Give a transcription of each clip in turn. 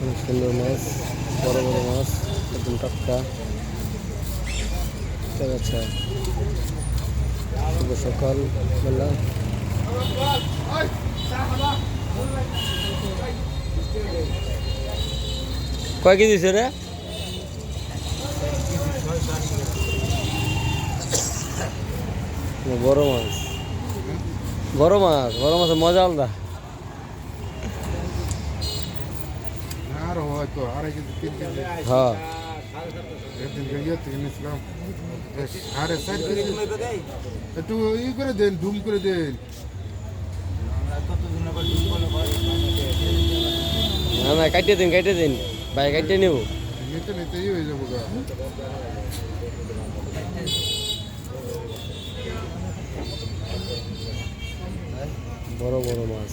অনেক সুন্দর মাছ, বড় বড় মাছ, একদম টাটকা। আছে। শুভ সকাল, বেলা। কয় কেজি রে? বড় মাছ। বড় মাছ, বড় মাছের মজা আলাদা আরও হয়তো আড়াই কেজি তিন কেজি। হ্যাঁ। একদিন গিয়ে থেকে নিয়েছিলাম সাড়ে চার কেজি। একটু ই করে দেন ডুম করে দেন। না না কাটিয়ে দিন কাটিয়ে দিন। ভাই কাটিয়ে নেব। নিতে নিতে হয়ে যাব গা। বড় বড় মাছ।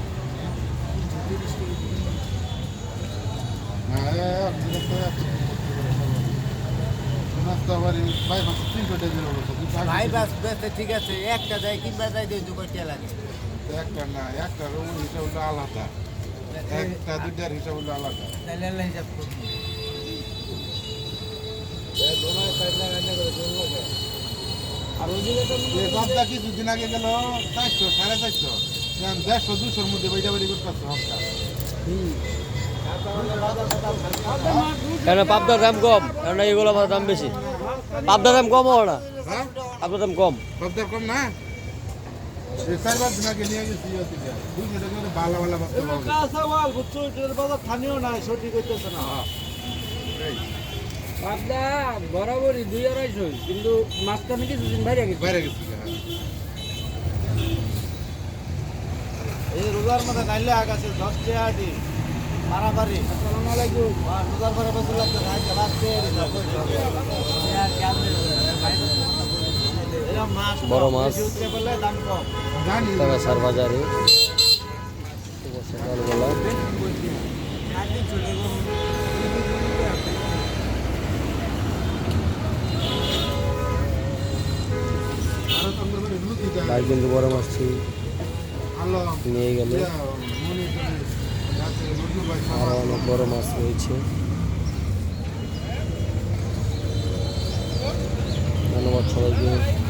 ঠিক আছে একটা কিংবা দেয় দু কোটি লাগে। একটা না একটা রুম হিসাব হলো আলাদা। একটা দুটার হিসাব হলো আলাদা। তাহলে আল্লাহ হিসাব করব আর ওদিকে তো এই বাদটা কি দুদিন আগে গেল চারশো সাড়ে চারশো। দেড়শো দুশোর মধ্যে বাইটা বাড়ি করতে পারছ হপ্তা কেন পাবদার দাম কম কেন এগুলো আমার দাম বেশি। পাবদার দাম কম হবে না? হ্যাঁ? পাবদার দাম কম। বাবদার কম না? দিন ইয়ে বরাবরই দুই আড়াইশো কিন্তু মাঝখানে কিছুদিন বাইরে গেছে। বাইরে গেছি হ্যাঁ। এই রোজার মধ্যে নাইলে আগাছে দশ টাকা দি মারামারি। আসসালামু আলাইকুম রোজার পরে বসে লাগছে আজকে লাগছে বড় মাছ। টাকাসার বাজারে সকালবেলা। ভাই কিন্তু বড় মাছ ছি- নিয়ে গেল। আরও অনেক বড় মাছ রয়েছে। ধন্যবাদ সবাইকে।